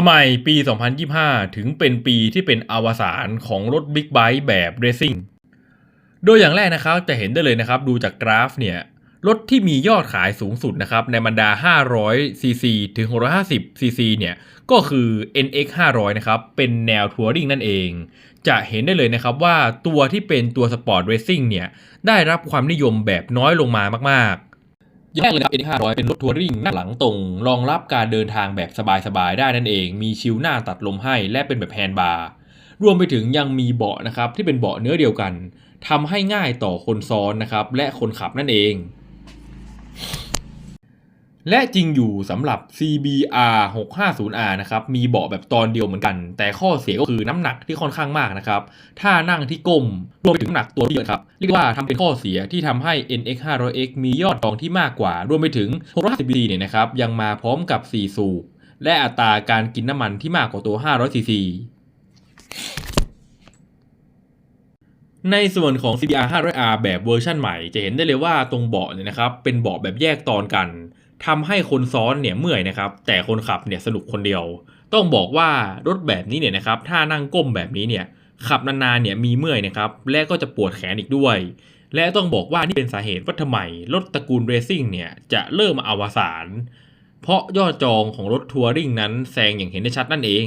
ทำไมปี 2025 ถึงเป็นปีที่เป็นอวสานของรถบิ๊กไบค์แบบเรซิ่ง โดยอย่างแรกนะครับจะเห็นได้เลยนะครับดูจากกราฟเนี่ย รถที่มียอดขายสูงสุดนะครับในบรรดา 500 cc ถึง 650 cc เนี่ย ก็คือ NX 500 นะครับ เป็นแนวทัวริงนั่นเอง จะเห็นได้เลยนะครับว่าตัวที่เป็นตัวสปอร์ตเรซิ่งเนี่ย ได้รับความนิยมแบบน้อยลงมามากๆ อย่างแรกเลยนะครับ NX 500 เป็นรถทัวริงหน้าหลังตรง รองรับการเดินทางแบบสบายๆ ได้นั่นเอง มีชิลหน้าตัดลมให้และเป็นแบบแฮนด์บาร์รวมไปถึงยังมีเบาะนะครับที่เป็นเบาะเนื้อเดียวกันทำให้ง่ายต่อคนซ้อนนะครับและคนขับนั่นเอง และจริงอยู่สำหรับ CBR 650R นะครับ มีเบาะแบบตอนเดียวเหมือนกัน แต่ข้อเสียก็คือน้ำหนักที่ค่อนข้างมากนะครับ ถ้านั่งที่ก้มรวมไปถึงน้ำหนักตัวที่เยอะครับ เรียกว่าทำเป็นข้อเสียที่ทำให้ NX 500X มียอดจองที่มากกว่า รวมไปถึง 650cc เนี่ยนะครับ ยังมาพร้อมกับ 4 สูบ และอัตราการกินน้ำมันที่มากกว่าตัว 500cc ในส่วนของ CBR 500R แบบเวอร์ชั่นใหม่ จะเห็นได้เลยว่าตรงเบาะเนี่ยนะครับ เป็นเบาะแบบแยกตอนกัน ทำให้คนซ้อนเนี่ยเมื่อยนะครับ แต่คนขับเนี่ยสนุกคนเดียว ต้องบอกว่ารถแบบนี้เนี่ยนะครับถ้านั่งก้มแบบนี้เนี่ยขับนานๆเนี่ยมีเมื่อยนะครับและก็จะปวดแขนอีกด้วย และต้องบอกว่านี่เป็นสาเหตุว่าทำไมรถตระกูลเรซิ่งเนี่ยจะเริ่มอวสานเพราะยอดจองของรถทัวริงนั้นแซงอย่างเห็นได้ชัดนั่นเอง